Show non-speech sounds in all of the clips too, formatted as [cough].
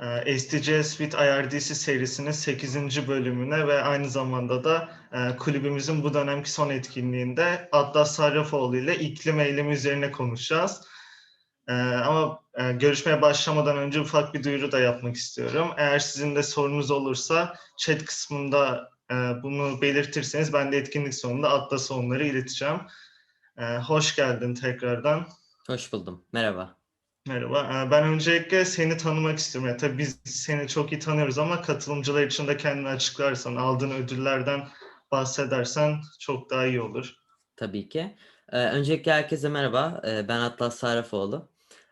e, SDGs with IRDC serisinin 8. bölümüne ve aynı zamanda da e, kulübümüzün bu dönemki son etkinliğinde Atlas Sarrafoğlu ile iklim eylemi üzerine konuşacağız. E, ama e, görüşmeye başlamadan önce ufak bir duyuru da yapmak istiyorum. Eğer sizin de sorunuz olursa chat kısmında e, bunu belirtirseniz ben de etkinlik sonunda Atlas'a onları ileteceğim. E, hoş geldin tekrardan. Hoş buldum. Merhaba. Merhaba. Ee, Ben öncelikle seni tanımak istiyorum. Yani tabii biz seni çok iyi tanıyoruz ama katılımcılar için de kendini açıklarsan, aldığın ödüllerden bahsedersen çok daha iyi olur. Tabii ki. Ee, öncelikle herkese merhaba. Ee, ben Atlas Sarrafoğlu.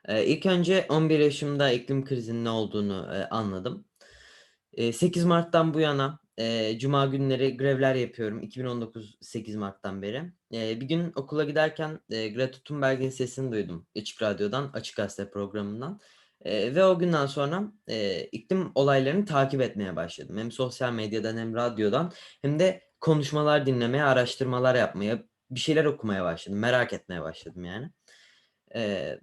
İlk önce 11 yaşımda iklim krizinin ne olduğunu e, anladım. Ee, 8 Mart'tan bu yana e, Cuma günleri grevler yapıyorum. 2019 8 Mart'tan beri. Ee, bir gün okula giderken e, Greta Thunberg'in sesini duydum. Açık Radyo'dan, Açık Gazete programından. Ee, ve o günden sonra e, iklim olaylarını takip etmeye başladım. Hem sosyal medyadan hem radyodan hem de konuşmalar dinlemeye, araştırmalar yapmaya, bir şeyler okumaya başladım. Merak etmeye başladım yani. Ee,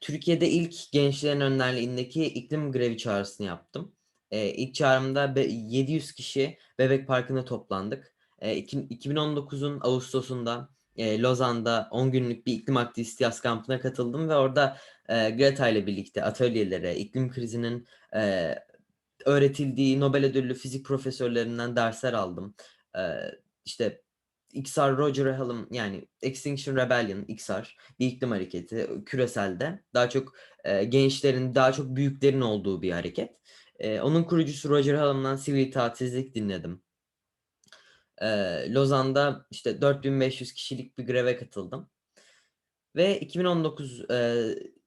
Türkiye'de ilk gençlerin önderliğindeki iklim grevi çağrısını yaptım. Ee, ilk çağrımda be- 700 kişi Bebek Parkı'nda toplandık. İki- 2019'un Ağustos'unda e, Lozan'da 10 günlük bir iklim aktivisti yaz kampına katıldım ve orada e, Greta ile birlikte atölyelere, iklim krizinin e, öğretildiği Nobel ödüllü fizik profesörlerinden dersler aldım. Ee, işte XR Roger Hallam yani Extinction Rebellion XR bir iklim hareketi küreselde daha çok e, gençlerin daha çok büyüklerin olduğu bir hareket. E, onun kurucusu Roger Hallam'dan sivil itaatsizlik dinledim. E, Lozan'da işte 4500 kişilik bir greve katıldım. Ve 2019 e,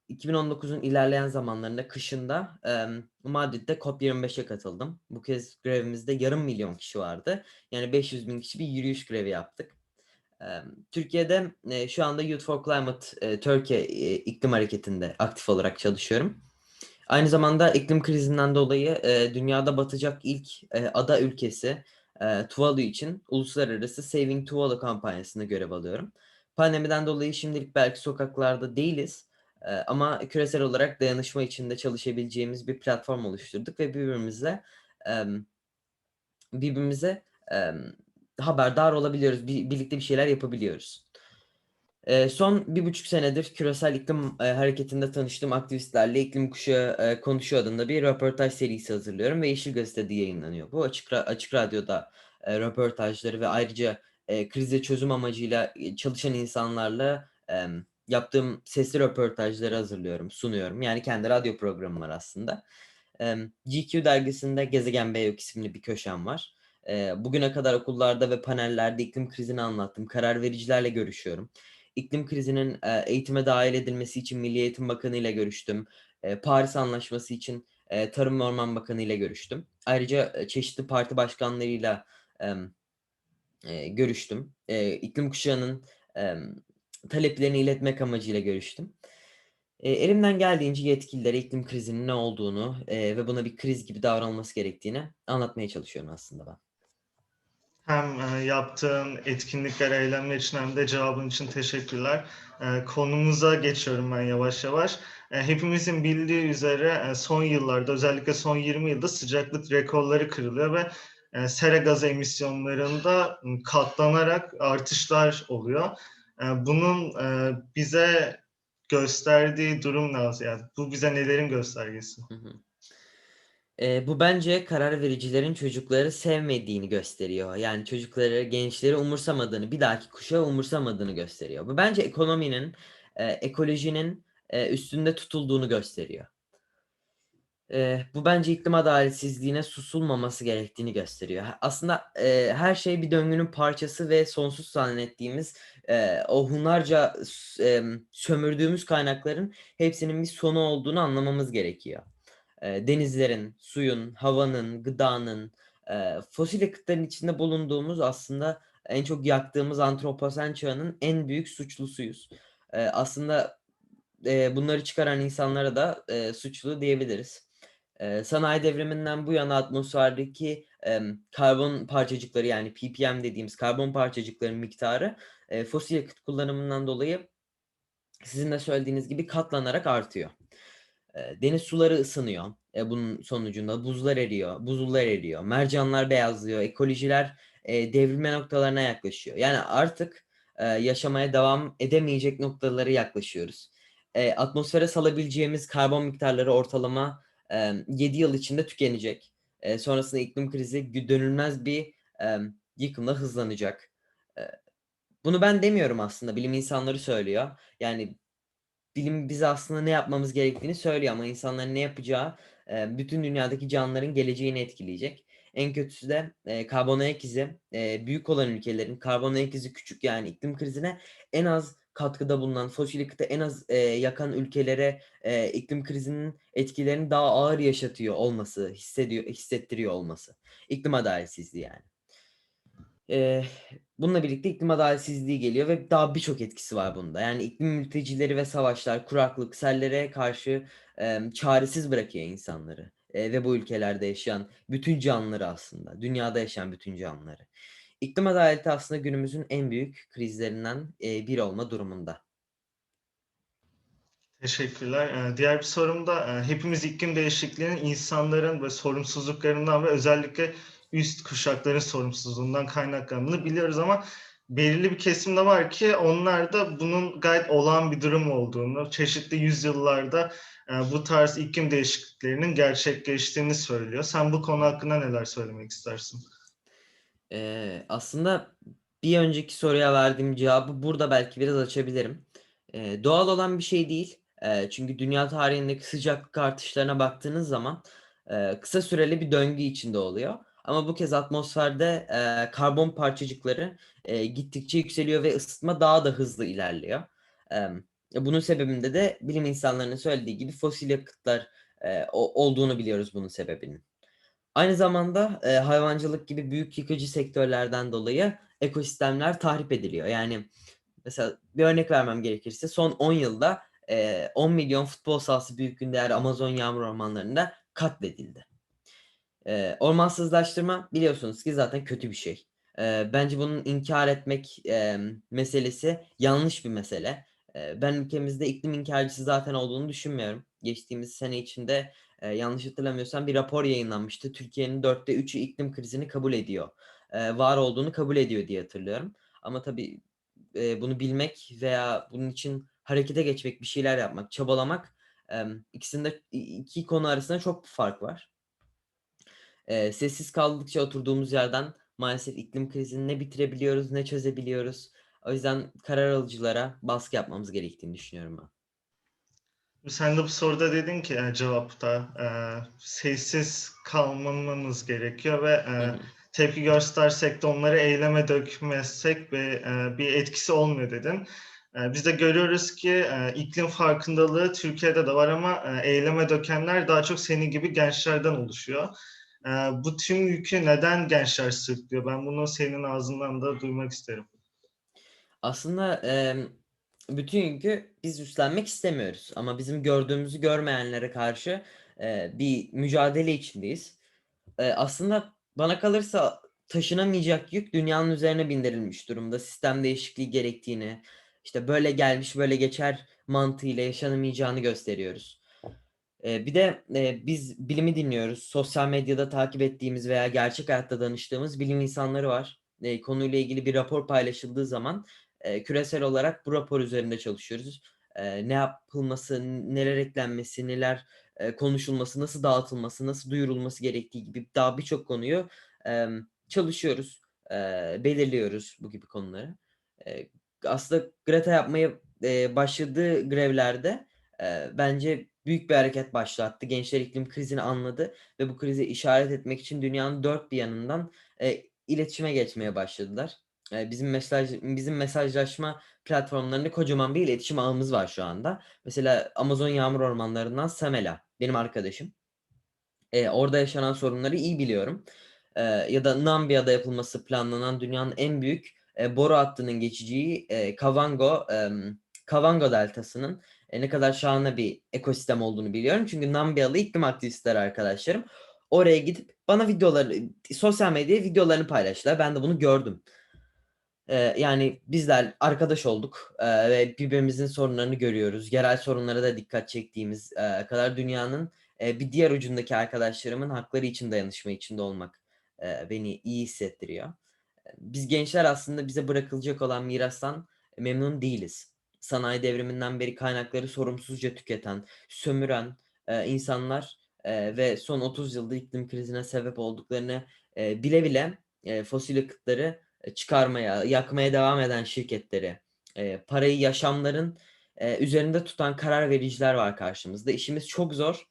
2019'un ilerleyen zamanlarında kışında e, Madrid'de COP25'e katıldım. Bu kez grevimizde yarım milyon kişi vardı. Yani 500 bin kişi bir yürüyüş grevi yaptık. Türkiye'de şu anda Youth for Climate Türkiye iklim hareketinde aktif olarak çalışıyorum. Aynı zamanda iklim krizinden dolayı e, dünyada batacak ilk e, ada ülkesi e, Tuvalu için uluslararası Saving Tuvalu kampanyasında görev alıyorum. Pandemiden dolayı şimdilik belki sokaklarda değiliz e, ama küresel olarak dayanışma içinde çalışabileceğimiz bir platform oluşturduk ve birbirimizle e, birbirimize e, haberdar olabiliyoruz, bir- birlikte bir şeyler yapabiliyoruz. E, son bir buçuk senedir küresel iklim e, hareketinde tanıştığım aktivistlerle iklim kuşağı e, konuşuyor adında bir röportaj serisi hazırlıyorum ve Yeşil Gazete'de yayınlanıyor. Bu açık açık radyoda e, röportajları ve ayrıca e, krize çözüm amacıyla e, çalışan insanlarla yaptığım sesli röportajları hazırlıyorum, sunuyorum. Yani kendi radyo programım var aslında. GQ dergisinde Gezegen Beyok isimli bir köşem var. Bugüne kadar okullarda ve panellerde iklim krizini anlattım. Karar vericilerle görüşüyorum. İklim krizinin e, eğitime dahil edilmesi için Milli Eğitim Bakanı ile görüştüm. E, Paris Anlaşması için e, Tarım ve Orman Bakanı ile görüştüm. Ayrıca e, çeşitli parti başkanlarıyla e, e, görüştüm. E, iklim kuşağının e, taleplerini iletmek amacıyla görüştüm. E, elimden geldiğince yetkililere iklim krizinin ne olduğunu e, ve buna bir kriz gibi davranılması gerektiğini anlatmaya çalışıyorum aslında ben. Hem e, yaptığın etkinlikler, eylemler için hem de cevabın için teşekkürler. E, Konumuza geçiyorum ben yavaş yavaş. E, Hepimizin bildiği üzere son yıllarda özellikle son 20 yılda sıcaklık rekorları kırılıyor ve sera gazı emisyonlarında katlanarak artışlar oluyor. Bunun bize gösterdiği durum nasıl? Yani bu bize nelerin göstergesi? Hı hı. Eee, bu bence karar vericilerin çocukları sevmediğini gösteriyor. Yani çocukları, gençleri umursamadığını, bir dahaki kuşağı umursamadığını gösteriyor. Bu bence ekonominin, eee, ekolojinin eee, üstünde tutulduğunu gösteriyor. Eee, bu bence iklim adaletsizliğine susulmaması gerektiğini gösteriyor. Aslında eee, her şey bir döngünün parçası ve sonsuz zannettiğimiz eee, o hunharca s- em, sömürdüğümüz kaynakların hepsinin bir sonu olduğunu anlamamız gerekiyor. Denizlerin, suyun, havanın, gıdanın, fosil yakıtların içinde bulunduğumuz aslında en çok yaktığımız antroposen çağının en büyük suçlusuyuz. Aslında bunları çıkaran insanlara da suçlu diyebiliriz. Sanayi devriminden bu yana atmosferdeki karbon parçacıkları yani ppm dediğimiz karbon parçacıkların miktarı fosil yakıt kullanımından dolayı sizin de söylediğiniz gibi katlanarak artıyor. Deniz suları ısınıyor. E, bunun sonucunda buzlar eriyor, buzullar eriyor, mercanlar beyazlıyor, ekolojiler, eee, devrilme noktalarına yaklaşıyor. Yani artık, eee, yaşamaya devam edemeyecek noktalara yaklaşıyoruz. Eee, atmosfere salabileceğimiz karbon miktarları ortalama, emm, 7 yıl içinde tükenecek. Eee, sonrasında iklim krizi dönülmez bir, emm, yıkımla hızlanacak. Eee, bunu ben demiyorum aslında, bilim insanları söylüyor. Yani bilim bize aslında ne yapmamız gerektiğini söylüyor ama insanların ne yapacağı, eee, bütün dünyadaki canlıların geleceğini etkileyecek. En kötüsü de, eee, karbon ayak izi, eee, büyük olan ülkelerin karbon ayak izi küçük, yani iklim krizine en az katkıda bulunan, fosil yakıtı en az, eee, yakan ülkelere, eee, iklim krizinin etkilerini daha ağır yaşatıyor olması, hissediyor hissettiriyor olması. İklim adaletsizliği yani. Eee, bununla birlikte iklim adaletsizliği geliyor ve daha birçok etkisi var bunda. Yani iklim mültecileri ve savaşlar, kuraklık, sellere karşı, emm, çaresiz bırakıyor insanları, eee, ve bu ülkelerde yaşayan bütün canlıları aslında, dünyada yaşayan bütün canlıları. İklim adaleti aslında günümüzün en büyük krizlerinden, eee, biri olma durumunda. Teşekkürler. Diğer bir sorum da, hepimiz iklim değişikliğinin insanların ve sorumsuzluklarından ve özellikle üst kuşakların sorumsuzluğundan kaynaklandığını biliyoruz ama belirli bir kesim de var ki onlar da bunun gayet olağan bir durum olduğunu, çeşitli yüzyıllarda, eee, bu tarz iklim değişikliklerinin gerçekleştiğini söylüyor. Sen bu konu hakkında neler söylemek istersin? Eee, aslında bir önceki soruya verdiğim cevabı burada belki biraz açabilirim. Eee, doğal olan bir şey değil. Eee, çünkü dünya tarihindeki sıcaklık artışlarına baktığınız zaman, eee, kısa süreli bir döngü içinde oluyor. Ama bu kez atmosferde, eee, karbon parçacıkları, eee, gittikçe yükseliyor ve ısıtma daha da hızlı ilerliyor. Emm, bunun sebebinde de bilim insanlarının söylediği gibi fosil yakıtlar, o olduğunu biliyoruz bunun sebebinin. Aynı zamanda, eee, hayvancılık gibi büyük yıkıcı sektörlerden dolayı ekosistemler tahrip ediliyor. Yani mesela bir örnek vermem gerekirse son 10 yılda, eee, 10.000.000 futbol sahası büyüklüğünde Amazon yağmur ormanlarında katledildi. Eee, ormansızlaştırma biliyorsunuz ki zaten kötü bir şey. Eee, bence bunun inkâr etmek, emm, meselesi yanlış bir mesele. Eee, ben ülkemizde iklim inkârcısı zaten olduğunu düşünmüyorum. Geçtiğimiz sene içinde, eee, yanlış hatırlamıyorsam bir rapor yayınlanmıştı. Türkiye'nin 4'te 3'ü iklim krizini kabul ediyor. Eee, var olduğunu kabul ediyor diye hatırlıyorum. Ama tabii, eee, bunu bilmek veya bunun için harekete geçmek, bir şeyler yapmak, çabalamak, emm, ikisinde iki konu arasında çok fark var. Eee, sessiz kaldıkça oturduğumuz yerden maalesef iklim krizini ne bitirebiliyoruz ne çözebiliyoruz. O yüzden karar alıcılara baskı yapmamız gerektiğini düşünüyorum ben. Sen de bu soruda dedin ki, cevapta, eee, sessiz kalmamamız gerekiyor ve, hı. tepki göstersek de onları eyleme dökmezsek ve, eee, bir etkisi olmuyor dedin. Eee, biz de görüyoruz ki, eee, iklim farkındalığı Türkiye'de de var ama, eee, eyleme dökenler daha çok senin gibi gençlerden oluşuyor. Eee, bu tüm yükü neden gençler sırtlıyor? Ben bunu senin ağzından da duymak isterim. Aslında, emm, bütün yükü biz üstlenmek istemiyoruz ama bizim gördüğümüzü görmeyenlere karşı, eee, bir mücadele içindeyiz. Eee, aslında bana kalırsa taşınamayacak yük dünyanın üzerine bindirilmiş durumda. Sistem değişikliği gerektiğini, işte, böyle gelmiş böyle geçer mantığıyla yaşanamayacağını gösteriyoruz. Eee, bir de, eee, biz bilimi dinliyoruz. Sosyal medyada takip ettiğimiz veya gerçek hayatta danıştığımız bilim insanları var. Eee, konuyla ilgili bir rapor paylaşıldığı zaman, eee, küresel olarak bu rapor üzerinde çalışıyoruz. Ne yapılması, neler eklenmesi, neler, konuşulması, nasıl dağıtılması, nasıl duyurulması gerektiği gibi daha birçok konuyu, çalışıyoruz, belirliyoruz bu gibi konuları. Aslında Greta yapmaya, başladığı grevlerde, bence büyük bir hareket başlattı. Gençler iklim krizini anladı ve bu krize işaret etmek için dünyanın dört bir yanından, eee, iletişime geçmeye başladılar. Eee, bizim mesaj bizim mesajlaşma platformlarında kocaman bir iletişim ağımız var şu anda. Mesela Amazon yağmur ormanlarından Samela benim arkadaşım. Eee, orada yaşanan sorunları iyi biliyorum. Eee, ya da Namibya'da yapılması planlanan dünyanın en büyük, eee, boru hattının geçeceği, eee, Kavango, emm, Kavango deltasının, eee, ne kadar şahane bir ekosistem olduğunu biliyorum. Çünkü Namibyalı iklim aktivistleri arkadaşlarım oraya gidip bana videoları sosyal medyaya videolarını paylaştılar. Ben de bunu gördüm. Eee, yani bizler arkadaş olduk, eee, ve birbirimizin sorunlarını görüyoruz. Yerel sorunlara da dikkat çektiğimiz, eee, kadar dünyanın, eee, bir diğer ucundaki arkadaşlarımın hakları için dayanışma içinde olmak, eee, beni iyi hissettiriyor. Eee, biz gençler aslında bize bırakılacak olan mirastan memnun değiliz. Sanayi devriminden beri kaynakları sorumsuzca tüketen, sömüren, eee, insanlar, eee, ve son 30 yılda iklim krizine sebep olduklarını, eee, bile bile, eee, fosil yakıtları, eee, çıkarmaya, yakmaya devam eden şirketleri, eee, parayı yaşamların, eee, üzerinde tutan karar vericiler var karşımızda. İşimiz çok zor.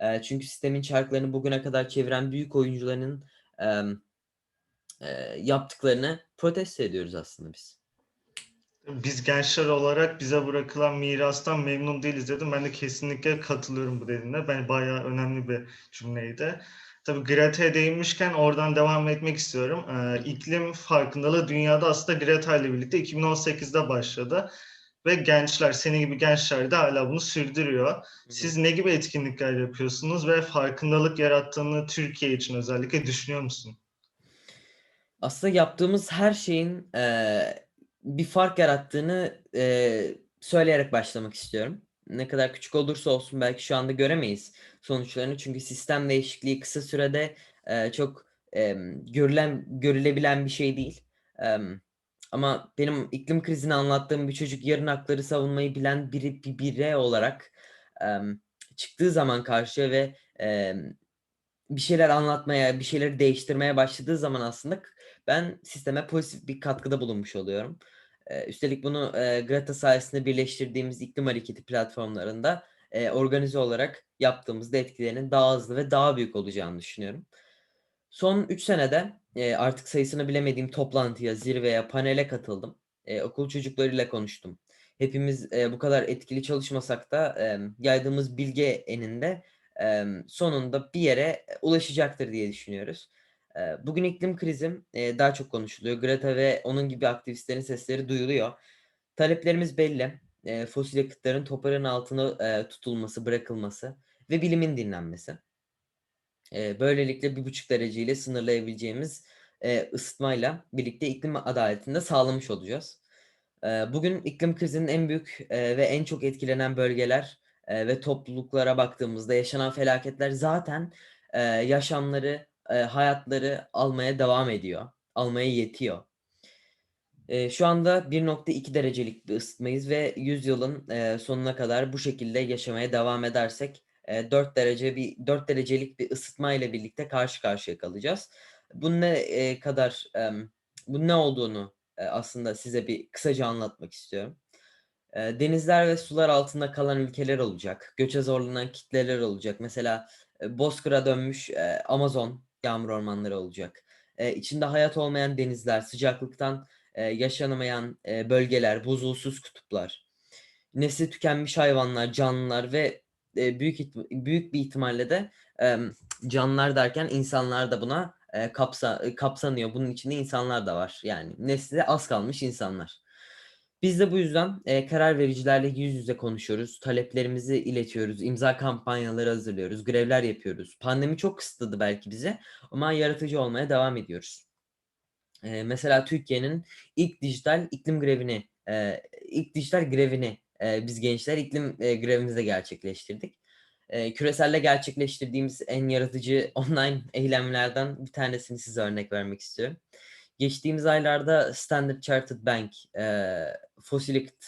Eee, çünkü sistemin çarklarını bugüne kadar çeviren büyük oyuncuların, emm, eee, yaptıklarını protesto ediyoruz aslında biz. Biz gençler olarak bize bırakılan mirastan memnun değiliz dedim. Ben de kesinlikle katılıyorum bu dediğine. Ben bayağı önemli bir cümleydi. Tabii Greta'ya değinmişken oradan devam etmek istiyorum. Eee, iklim farkındalığı dünyada aslında Greta ile birlikte 2018'de başladı ve gençler, senin gibi gençler de hala bunu sürdürüyor. Siz ne gibi etkinlikler yapıyorsunuz ve farkındalık yarattığını Türkiye için özellikle düşünüyor musun? Aslında yaptığımız her şeyin, eee, bir fark yarattığını, eee, söyleyerek başlamak istiyorum. Ne kadar küçük olursa olsun belki şu anda göremeyiz sonuçlarını çünkü sistem değişikliği kısa sürede, eee, çok, emm, görülen görülebilen bir şey değil. Emm, ama benim iklim krizini anlattığım bir çocuk yarın hakları savunmayı bilen biri bir birey olarak, emm, çıktığı zaman karşıya ve, emm, bir şeyler anlatmaya, bir şeyleri değiştirmeye başladığı zaman aslında ben sisteme pozitif bir katkıda bulunmuş oluyorum. Üstelik bunu, eee, Greta sayesinde birleştirdiğimiz iklim hareketi platformlarında, organize olarak yaptığımızda etkilerinin daha hızlı ve daha büyük olacağını düşünüyorum. Son 3 senede, artık sayısını bilemediğim toplantıya, zirveye, panele katıldım. Okul çocuklarıyla konuştum. Hepimiz, bu kadar etkili çalışmasak da, yaydığımız bilgi eninde, sonunda bir yere, ulaşacaktır diye düşünüyoruz. Bugün iklim krizi, daha çok konuşuluyor. Greta ve onun gibi aktivistlerin sesleri duyuluyor. Taleplerimiz belli. Fosil yakıtların toprağın altına, tutulması, bırakılması ve bilimin dinlenmesi. Böylelikle 1,5 dereceyle sınırlayabileceğimiz, ısıtmayla birlikte iklim adaletini de sağlamış olacağız. Bugün iklim krizinin en büyük, ve en çok etkilenen bölgeler, ve topluluklara baktığımızda yaşanan felaketler zaten, yaşamları, eee, hayatları almaya devam ediyor, almaya yetiyor. Eee, şu anda 1.2 derecelik bir ısıtmayız ve yüzyılın, eee, sonuna kadar bu şekilde yaşamaya devam edersek, eee, 4 derece bir 4 derecelik bir ısıtmayla birlikte karşı karşıya kalacağız. Bu ne, eee, kadar, emm, bunun ne olduğunu, eee, aslında size bir kısaca anlatmak istiyorum. Eee, denizler ve sular altında kalan ülkeler olacak. Göçe zorlanan kitleler olacak. Mesela, eee, bozkıra dönmüş, eee, Amazon yağmur ormanları olacak. Eee, içinde hayat olmayan denizler, sıcaklıktan, eee, yaşanamayan, eee, bölgeler, buzulsuz kutuplar, nesli tükenmiş hayvanlar, canlılar ve, eee, büyük büyük bir ihtimalle de, emm, canlılar derken insanlar da buna, eee, kapsa kapsanıyor. Bunun içinde insanlar da var. Yani nesli az kalmış insanlar. Biz de bu yüzden, eee, karar vericilerle yüz yüze konuşuyoruz, taleplerimizi iletiyoruz, imza kampanyaları hazırlıyoruz, grevler yapıyoruz. Pandemi çok kısıtladı belki bizi ama yaratıcı olmaya devam ediyoruz. Eee, mesela Türkiye'nin ilk dijital iklim grevini, eee, ilk dijital grevini, eee, biz gençler iklim, eee, grevimizde gerçekleştirdik. Eee, küreselde gerçekleştirdiğimiz en yaratıcı [laughs] online eylemlerden bir tanesini size örnek vermek istiyorum. Geçtiğimiz aylarda Standard Chartered Bank, eee, fosil yakıt,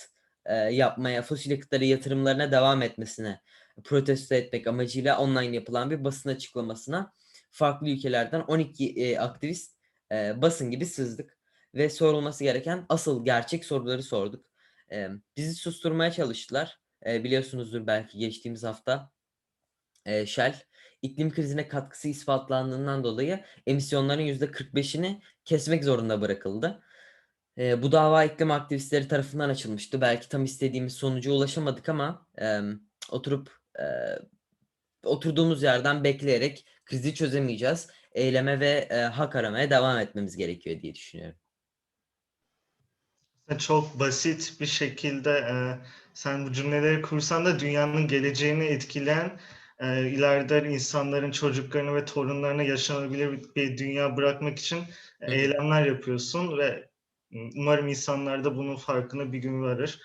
eee, yapmaya, fosil yakıtlara yatırımlarına devam etmesine protesto etmek amacıyla online yapılan bir basın açıklamasına farklı ülkelerden 12, eee, aktivist, eee, basın gibi sızdık ve sorulması gereken asıl gerçek soruları sorduk. Emm, bizi susturmaya çalıştılar. Eee, biliyorsunuzdur belki geçtiğimiz hafta, eee, Shell iklim krizine katkısı ispatlandığından dolayı emisyonların %45'ini kesmek zorunda bırakıldı. Eee, bu dava iklim aktivistleri tarafından açılmıştı. Belki tam istediğimiz sonuca ulaşamadık ama, emm, oturup, eee, oturduğumuz yerden bekleyerek krizi çözemeyeceğiz. Eyleme ve, eee, hak aramaya devam etmemiz gerekiyor diye düşünüyorum. E, çok basit bir şekilde, eee, sen bu cümleleri kursan da dünyanın geleceğini etkileyen, eee, ileride insanların çocuklarına ve torunlarına yaşanabilir bir dünya bırakmak için hı. eylemler yapıyorsun ve Umarım insanlar da bunun farkına bir gün varır.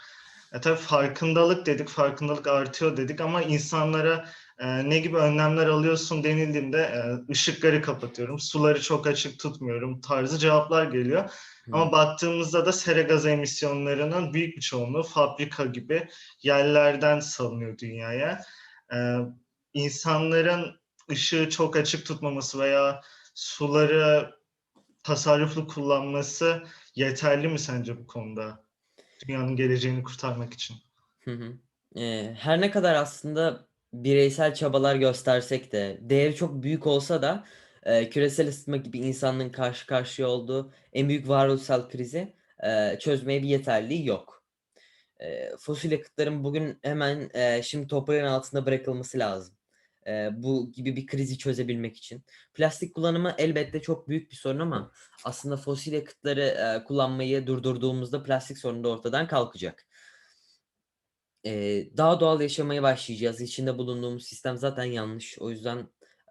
E, tabii farkındalık dedik, farkındalık artıyor dedik ama insanlara e, ne gibi önlemler alıyorsun denildiğinde e, ışıkları kapatıyorum, suları çok açık tutmuyorum tarzı cevaplar geliyor. Ama baktığımızda da sera gazı emisyonlarının büyük bir çoğunluğu fabrika gibi yerlerden salınıyor dünyaya. Ee, insanların ışığı çok açık tutmaması veya suları tasarruflu kullanması yeterli mi sence bu konuda? Dünyanın geleceğini kurtarmak için. Hı hı. Eee, her ne kadar aslında bireysel çabalar göstersek de, değeri çok büyük olsa da eee, küresel ısınma gibi insanlığın karşı karşıya olduğu en büyük varoluşsal krizi eee, çözmeye bir yeterliği yok. Eee, fosil yakıtların bugün hemen eee, şimdi toprağın altında bırakılması lazım. Eee, bu gibi bir krizi çözebilmek için. Plastik kullanımı elbette çok büyük bir sorun ama aslında fosil yakıtları eee, kullanmayı durdurduğumuzda plastik sorunu da ortadan kalkacak. Eee, daha doğal yaşamaya başlayacağız. İçinde bulunduğumuz sistem zaten yanlış. O yüzden,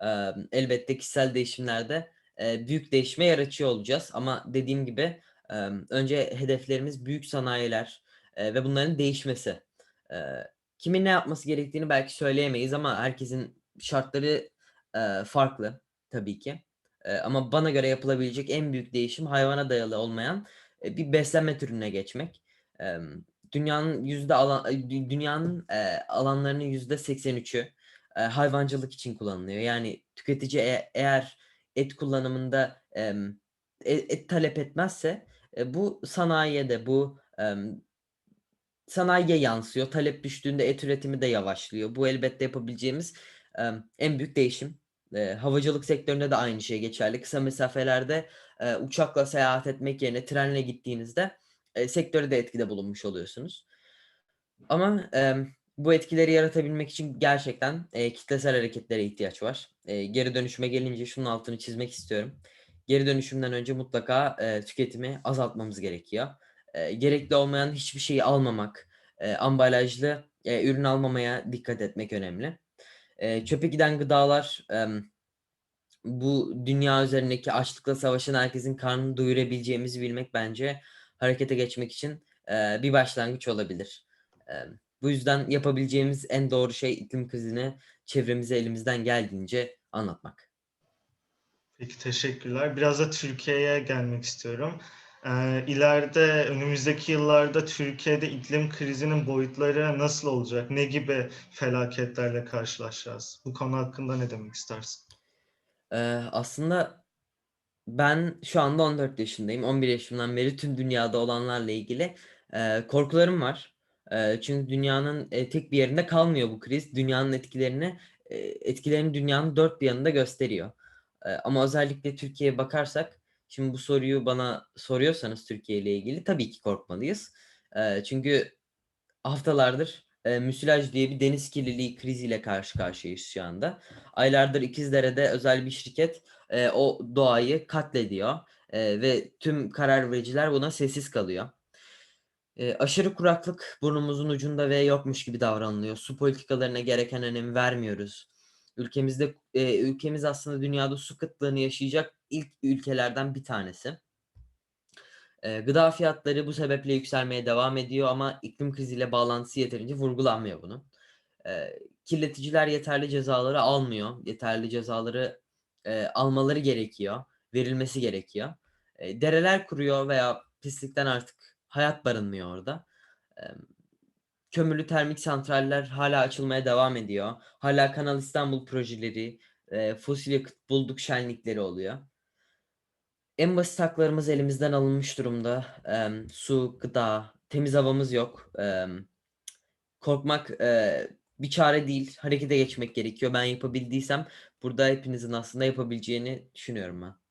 emm, elbette kişisel değişimlerde, eee, büyük değişime yer açıyor olacağız ama dediğim gibi, emm, önce hedeflerimiz büyük sanayiler, eee, ve bunların değişmesi. Eee, kimin ne yapması gerektiğini belki söyleyemeyiz ama herkesin şartları, eee, farklı tabii ki. Eee, ama bana göre yapılabilecek en büyük değişim hayvana dayalı olmayan, eee, bir beslenme türüne geçmek. Emm Dünyanın yüzde alan dünyanın, eee, alanlarının %83'ü, eee, hayvancılık için kullanılıyor. Yani tüketici e eğer et kullanımında, e et talep etmezse, eee, bu sanayiye de bu, emm, sanayiye yansıyor. Talep düştüğünde et üretimi de yavaşlıyor. Bu elbette yapabileceğimiz, en büyük değişim. Havacılık sektöründe de aynı şey geçerli. Kısa mesafelerde, uçakla seyahat etmek yerine trenle gittiğinizde, sektöre de etkide bulunmuş oluyorsunuz. Ama, bu etkileri yaratabilmek için gerçekten, kitlesel hareketlere ihtiyaç var. Geri dönüşüme gelince şunun altını çizmek istiyorum. Geri dönüşümden önce mutlaka, tüketimi azaltmamız gerekiyor. Gerekli olmayan hiçbir şeyi almamak, ambalajlı, ürün almamaya dikkat etmek önemli. Eee, çöpe giden gıdalar, emm, bu dünya üzerindeki açlıkla savaşan herkesin karnını doyurabileceğimizi bilmek bence harekete geçmek için, eee, bir başlangıç olabilir. Emm, bu yüzden yapabileceğimiz en doğru şey iklim krizini çevremize elimizden geldiğince anlatmak. Peki teşekkürler. Biraz da Türkiye'ye gelmek istiyorum. Eee, ileride önümüzdeki yıllarda Türkiye'de iklim krizinin boyutları nasıl olacak? Ne gibi felaketlerle karşılaşacağız? Bu konu hakkında ne demek istersin? Eee, aslında ben şu anda 14 yaşındayım. 11 yaşımdan beri tüm dünyada olanlarla ilgili, eee, korkularım var. Eee, çünkü dünyanın, eee, tek bir yerinde kalmıyor bu kriz. Dünyanın etkilerini, eee, etkilerini dünyanın dört bir yanında gösteriyor. Eee, ama özellikle Türkiye'ye bakarsak, şimdi bu soruyu bana soruyorsanız Türkiye ile ilgili tabii ki korkmalıyız. Eee, çünkü haftalardır, eee, müsilaj diye bir deniz kirliliği kriziyle karşı karşıyayız şu anda. Aylardır İkizdere'de özel bir şirket, eee, o doğayı katlediyor, eee, ve tüm karar vericiler buna sessiz kalıyor. Eee, aşırı kuraklık burnumuzun ucunda ve yokmuş gibi davranılıyor. Su politikalarına gereken önemi vermiyoruz. Ülkemizde, eee, ülkemiz aslında dünyada su kıtlığını yaşayacak ilk ülkelerden bir tanesi. Eee, gıda fiyatları bu sebeple yükselmeye devam ediyor ama iklim kriziyle bağlantısı yeterince vurgulanmıyor bunun. Eee, kirleticiler yeterli cezaları almıyor. Yeterli cezaları, eee, almaları gerekiyor, verilmesi gerekiyor. Eee, dereler kuruyor veya pislikten artık hayat barınmıyor orada. Emm, kömürlü termik santraller hâlâ açılmaya devam ediyor. Hâlâ Kanal İstanbul projeleri, eee, fosil yakıt bulduk şenlikleri oluyor. En basit haklarımız elimizden alınmış durumda. Emm, su, gıda, temiz havamız yok. Emm, korkmak, eee, bir çare değil, harekete geçmek gerekiyor. Ben yapabildiysem burada hepinizin aslında yapabileceğini düşünüyorum ben.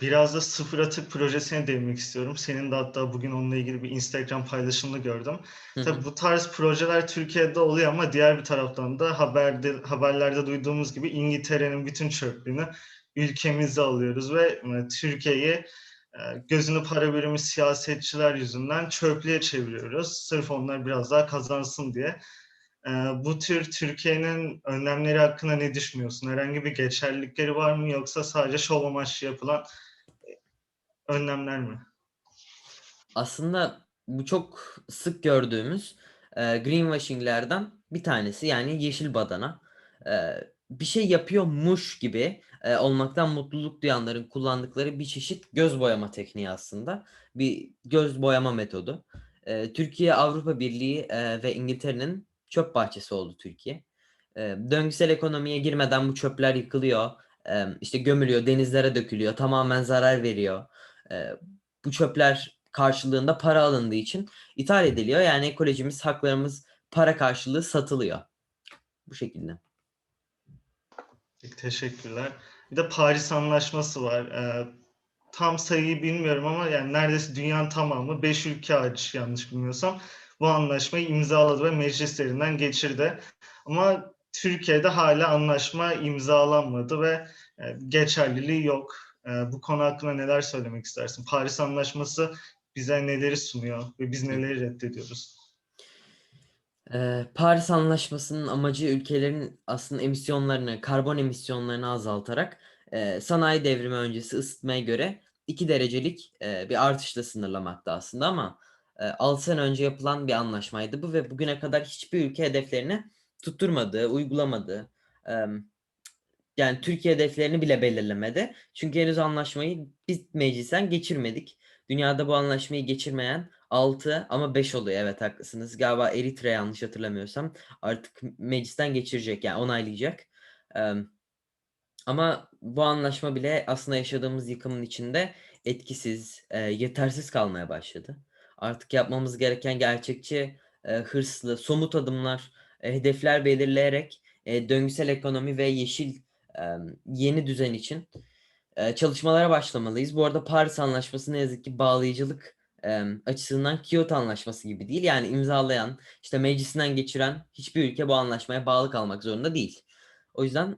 Biraz da sıfır atık projesine değinmek istiyorum. Senin de hatta bugün onunla ilgili bir Instagram paylaşımını gördüm. Hı hı. Tabii bu tarz projeler Türkiye'de oluyor ama diğer bir taraftan da haberde haberlerde duyduğumuz gibi İngiltere'nin bütün çöplüğünü ülkemize alıyoruz ve e, Türkiye'yi e, gözünü para birimi siyasetçiler yüzünden çöplüğe çeviriyoruz. Sırf onlar biraz daha kazansın diye. E, bu tür Türkiye'nin önlemleri hakkında ne düşünüyorsun? Herhangi bir geçerlilikleri var mı yoksa sadece şov amaçlı yapılan önlemler mi? Aslında bu çok sık gördüğümüz, eee, greenwashing'lerden bir tanesi. Yani yeşil badana. Eee, bir şey yapıyormuş gibi, eee, olmaktan mutluluk duyanların kullandıkları bir çeşit göz boyama tekniği aslında. Bir göz boyama metodu. Eee, Türkiye, Avrupa Birliği, eee, ve İngiltere'nin çöp bahçesi oldu Türkiye. Eee, döngüsel ekonomiye girmeden bu çöpler yıkılıyor, emm, işte gömülüyor, denizlere dökülüyor, tamamen zarar veriyor. Eee, bu çöpler karşılığında para alındığı için ithal ediliyor. Yani ekolojimiz, haklarımız para karşılığı satılıyor. Bu şekilde. Teşekkürler. Bir de Paris Anlaşması var. Eee, tam sayıyı bilmiyorum ama yani neredeyse dünyanın tamamı 5 ülke hariç yanlış bilmiyorsam bu anlaşmayı imzaladı ve meclislerinden geçirdi. Ama Türkiye'de hala anlaşma imzalanmadı ve eee, geçerliliği yok. Eee, bu konu hakkında neler söylemek istersin? Paris Anlaşması bize neleri sunuyor ve biz neleri reddediyoruz? Eee, Paris Anlaşması'nın amacı ülkelerin aslında emisyonlarını, karbon emisyonlarını azaltarak, sanayi devrimi öncesi ısıtmaya göre 2 derecelik, bir artışla sınırlamaktı aslında ama, 6 sene önce yapılan bir anlaşmaydı bu ve bugüne kadar hiçbir ülke hedeflerini tutturmadı, uygulamadı. Yani Türkiye hedeflerini bile belirlemedi. Çünkü henüz anlaşmayı biz meclisten geçirmedik. Dünyada bu anlaşmayı geçirmeyen 6 ama 5 oluyor. Evet, haklısınız. Galiba Eritre yanlış hatırlamıyorsam artık meclisten geçirecek, yani onaylayacak. Ama bu anlaşma bile aslında yaşadığımız yıkımın içinde etkisiz, eee, yetersiz kalmaya başladı. Artık yapmamız gereken gerçekçi, eee, hırslı, somut adımlar, eee, hedefler belirleyerek, eee, döngüsel ekonomi ve yeşil, emm, yeni düzen için, eee, çalışmalara başlamalıyız. Bu arada Paris Anlaşması ne yazık ki bağlayıcılık, emm, açısından Kyoto Anlaşması gibi değil. Yani imzalayan, işte meclisinden geçiren hiçbir ülke bu anlaşmaya bağlı kalmak zorunda değil. O yüzden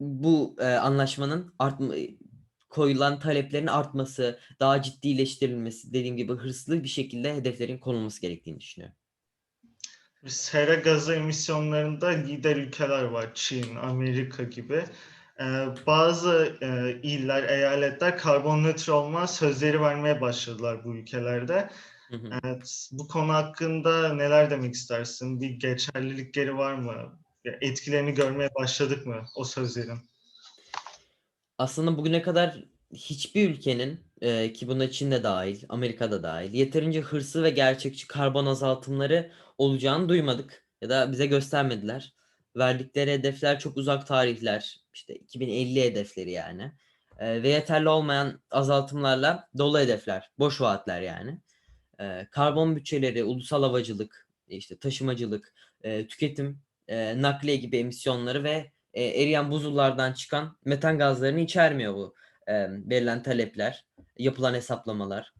bu, eee, anlaşmanın artma koyulan taleplerin artması, daha ciddileştirilmesi, dediğim gibi hırslı bir şekilde hedeflerin konulması gerektiğini düşünüyorum. Sera gazı emisyonlarında lider ülkeler var. Çin, Amerika gibi. Eee, bazı, eee, iller, eyaletler karbonnötr olma sözleri vermeye başladılar bu ülkelerde. Hı hı. Evet, bu konu hakkında neler demek istersin? Bir geçerlilikleri var mı? Etkilerini görmeye başladık mı o sözlerin? Aslında bugüne kadar hiçbir ülkenin, eee, ki buna Çin de dâhil, Amerika da dâhil, yeterince hırslı ve gerçekçi karbon azaltımları olacağını duymadık ya da bize göstermediler. Verdikleri hedefler çok uzak tarihler, işte 2050 hedefleri yani, eee, ve yeterli olmayan azaltımlarla dolu hedefler, boş vaatler yani. Eee, karbon bütçeleri, ulusal havacılık, işte taşımacılık, eee, tüketim, eee, nakliye gibi emisyonları ve, eee, eriyen buzullardan çıkan metan gazlarını içermiyor bu, emm, verilen talepler, yapılan hesaplamalar.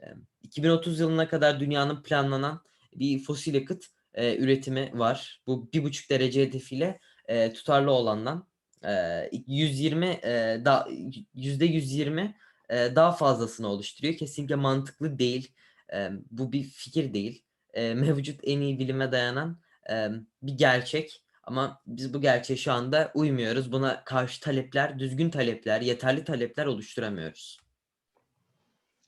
Emm, 2030 yılına kadar dünyanın planlanan bir fosil yakıt, eee, üretimi var. Bu 1,5 derece hedefiyle, eee, tutarlı olandan, ik 120, eee, da y %120, eee, daha fazlasını oluşturuyor. Kesinlikle mantıklı değil. Emm, bu bir fikir değil. Eee, mevcut en iyi bilime dayanan, emm, bir gerçek ama biz bu gerçeğe şu anda uymuyoruz. Buna karşı talepler, düzgün talepler, yeterli talepler oluşturamıyoruz.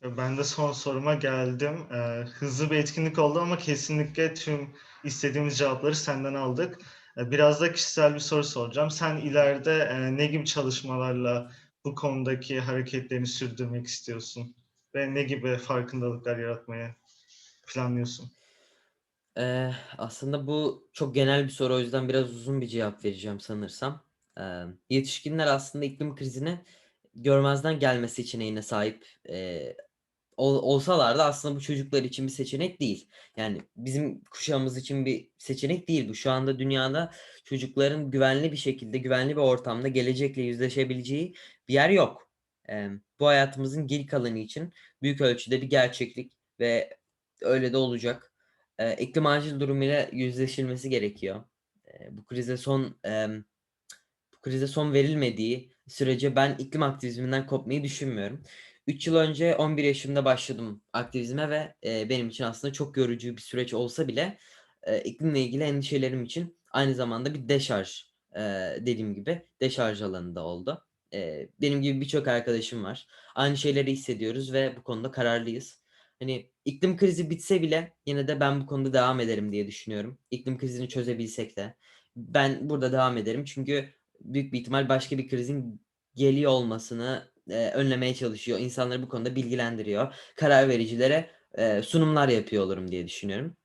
Ben de son soruma geldim. Eee, hızlı bir etkinlik oldu ama kesinlikle tüm istediğimiz cevapları senden aldık. Eee, biraz da kişisel bir soru soracağım. Sen ileride, eee, ne gibi çalışmalarla bu konudaki hareketlerini sürdürmek istiyorsun ve ne gibi farkındalıklar yaratmayı planlıyorsun? Eee, aslında bu çok genel bir soru. O yüzden biraz uzun bir cevap vereceğim sanırsam. Emm, yetişkinler aslında iklim krizini görmezden gelme seçeneğine sahip, eee, ol olsalar da aslında bu çocuklar için bir seçenek değil. Yani bizim kuşağımız için bir seçenek değil bu. Şu anda dünyada çocukların güvenli bir şekilde, güvenli bir ortamda gelecekle yüzleşebileceği bir yer yok. Emm, bu hayatımızın geri kalanı için büyük ölçüde bir gerçeklik ve öyle de olacak. Eee, iklim acil durumuyla yüzleşilmesi gerekiyor. Eee, bu krize son, emm, bu krize son verilmediği sürece ben iklim aktivizminden kopmayı düşünmüyorum. 3 yıl önce 11 yaşımda başladım aktivizme ve, eee, benim için aslında çok yorucu bir süreç olsa bile, eee, iklimle ilgili endişelerim için aynı zamanda bir deşarj, eee, dediğim gibi deşarj alanı da oldu. Eee, benim gibi birçok arkadaşım var. Aynı şeyleri hissediyoruz ve bu konuda kararlıyız. Hani iklim krizi bitse bile yine de ben bu konuda devam ederim diye düşünüyorum. İklim krizini çözebilsek de. Ben burada devam ederim çünkü büyük bir ihtimal başka bir krizin geliyor olmasını eee, önlemeye çalışıyor. İnsanları bu konuda bilgilendiriyor. Karar vericilere eee, sunumlar yapıyor olurum diye düşünüyorum.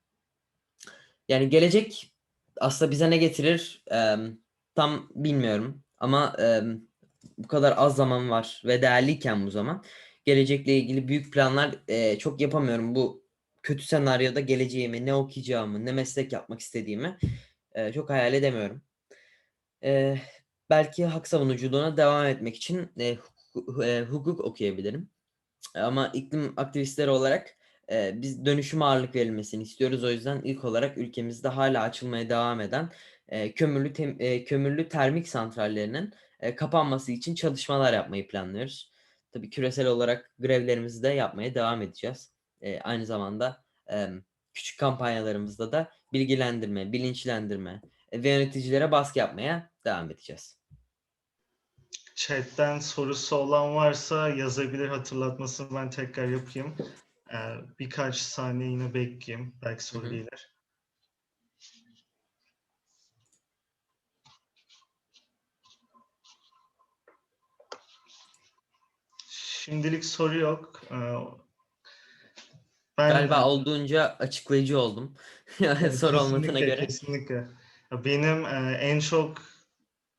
Yani gelecek aslında bize ne getirir emm, tam bilmiyorum ama emm, bu kadar az zaman var ve değerliyken bu zaman gelecekle ilgili büyük planlar eee, çok yapamıyorum. Bu kötü senaryoda geleceğimi, ne okuyacağımı, ne meslek yapmak istediğimi eee, çok hayal edemiyorum. Eee, belki hak savunuculuğuna devam etmek için eee, hu- eee, hukuk okuyabilirim. Ama iklim aktivistleri olarak eee, biz dönüşüme ağırlık verilmesini istiyoruz. O yüzden ilk olarak ülkemizde hala açılmaya devam eden eee, kömürlü tem- eee, kömürlü termik santrallerinin eee, kapanması için çalışmalar yapmayı planlıyoruz. Tabii küresel olarak grevlerimizi de yapmaya devam edeceğiz. Eee, aynı zamanda em, küçük kampanyalarımızda da bilgilendirme, bilinçlendirme e, ve yöneticilere baskı yapmaya devam edeceğiz. Chat'ten sorusu olan varsa yazabilir hatırlatmasını ben tekrar yapayım. Ee, birkaç saniye yine bekleyeyim. Belki soru gelir. Şimdilik soru yok. Ee, ben Galiba olduğunca açıklayıcı oldum. [laughs] Soru olmadığına göre. Kesinlikle. Benim e, en çok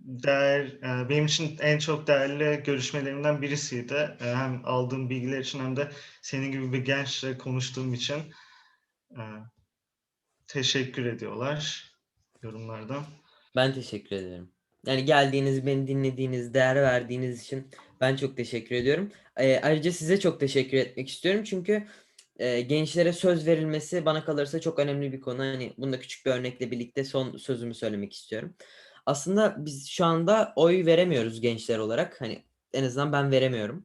değer, e, benim için en çok değerli görüşmelerimden birisiydi. E, hem aldığım bilgiler için hem de senin gibi bir gençle konuştuğum için teşekkür ediyorlar yorumlardan. Ben teşekkür ederim. Yani geldiğiniz, beni dinlediğiniz, değer verdiğiniz için ben çok teşekkür ediyorum. Eee, ayrıca size çok teşekkür etmek istiyorum çünkü eee, gençlere söz verilmesi bana kalırsa çok önemli bir konu. Hani bunu da küçük bir örnekle birlikte son sözümü söylemek istiyorum. Aslında biz şu anda oy veremiyoruz gençler olarak. Hani en azından ben veremiyorum.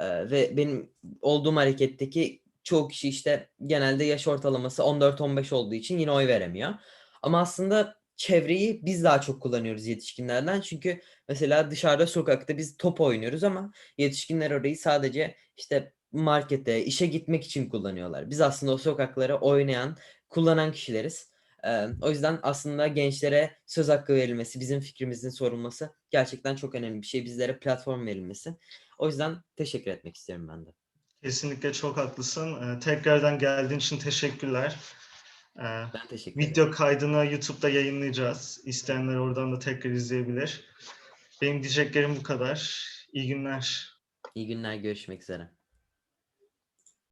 Eee, ve benim olduğum hareketteki çoğu kişi işte genelde yaş ortalaması 14-15 olduğu için yine oy veremiyor. Ama aslında çevreyi biz daha çok kullanıyoruz yetişkinlerden. Çünkü mesela dışarıda sokakta biz top oynuyoruz ama yetişkinler orayı sadece işte markete, işe gitmek için kullanıyorlar. Biz aslında o sokaklara oynayan, kullanan kişileriz. Eee, o yüzden aslında gençlere söz hakkı verilmesi, bizim fikrimizin sorulması gerçekten çok önemli bir şey. Bizlere platform verilmesi. O yüzden teşekkür etmek istiyorum ben de. Kesinlikle çok haklısın. E, tekrardan geldiğin için teşekkürler. E, Ben teşekkür ederim. video kaydını YouTube'da yayınlayacağız. İsteyenler oradan da tekrar izleyebilir. Benim diyeceklerim bu kadar. İyi günler. İyi günler, görüşmek üzere.